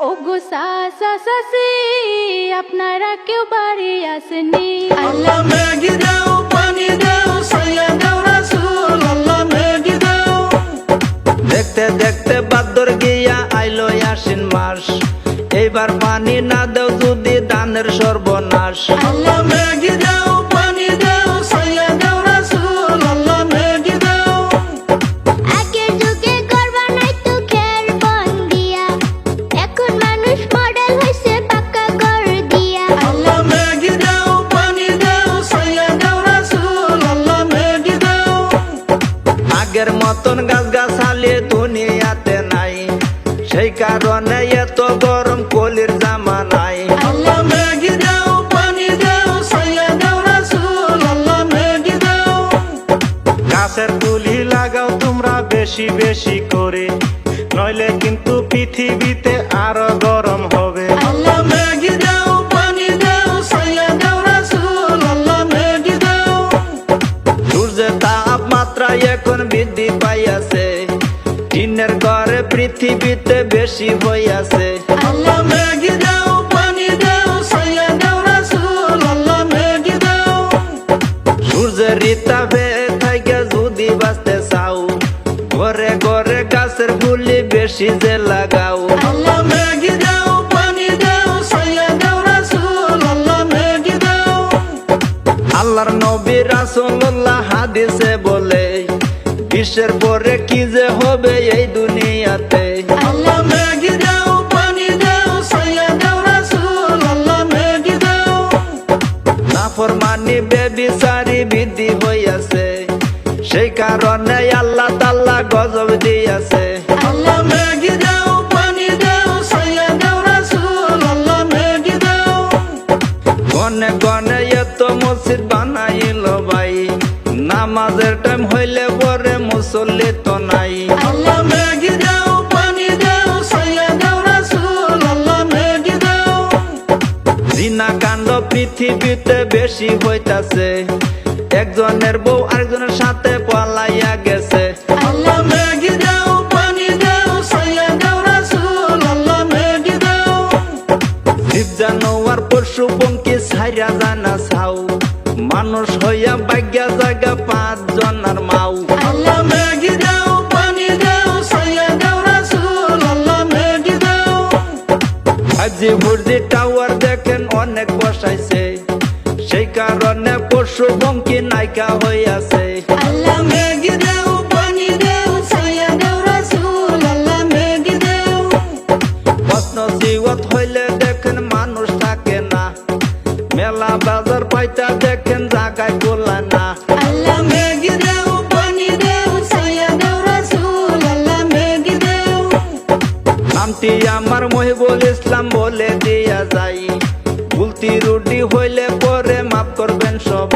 ওগো সাসা সাসি আপনারা কেউ বাড়ি আসেনি আল্লাহ ম্যাগি দাও পানি দাও দাও রাসূল আল্লাহ ম্যাগি দাও। দেখতে দেখতে বাদর গিয়া আইলো আশ্বিন মাস এইবার পানি না দাও যদি দানের সর্বনাশ। আল্লাহ আগের মতন গাছ গাছালি দুনিয়াতে নাই। সেই কারণে এত গরম কলির মেঘি দাও। গাছের তুলি লাগাও তোমরা বেশি বেশি করে। নইলে কিন্তু পৃথিবীতে আরও গরম হবে। পৃথিবীতে বেশি হইয়াছে। আল্লাহ মেঘি দাও পানি দাও সাইয়া দাও রাসূল আল্লাহ দাও। সূর্যের যদি বাঁচতে চাও ঘরে ঘরে গাছের গুলি বেশি যে লাগাও। আল্লাহ মেঘি দাও পানি দাও সাইয়া দাও রাসূল আল্লাহ মেঘি দাও। আল্লাহর নবী রাসূলুল্লাহ হাদিসে বলে বিশ্বের পরে কি যে হবে এই দুনিয়াতে আল্লাহ নাফরমানি বেবিচারি বৃদ্ধি হইয়াছে। সেই কারণে আল্লাহ তাল্লাহ গজব দিয়াছে। আল্লাহ মেঘি দাও, পানি দাও সাইয়া দাও, রাসূল, আল্লাহ মেঘি দাও। গনে গনে এত মসজিদ বানাইল ভাই। নামাজের টাইম হইলে পরে মুসল্লি তো নাই। পৃথিবীতে বেশি হইতাছে। একজনের বউ আরেকজনের সাথে পলাইয়া গেছে। আল্লাহ মেঘি দাও পানি দাও সাইয়া দাও রাসূল আল্লাহ মেঘি দাও। জীব জানোয়ার পশু পঙ্কি সাইরা জানা মানুষ হইয়া বাগ্যা জায়গা পাঁচ জনার মাও আজি বুর্জি টাওয়ার দেখেন অনেক বসাইছে। সেই কারণে পশু পঙ্কি নাইকা হইয়াছে। আল্লাহ মেঘি দাও পানি দাও সাইয়া দাও রাসূল আল্লাহ মেঘি দাও। প্রশ্ন জিওত হইলে দেখেন মানুষ থাকে না। মেলা বাজার পাইতা দেখেন জাগায় নামটি আমার মহিবুল ইসলাম বলে দিয়া যাই। ভুলতি রুটি হইলে পরে মাফ করবেন সবাই।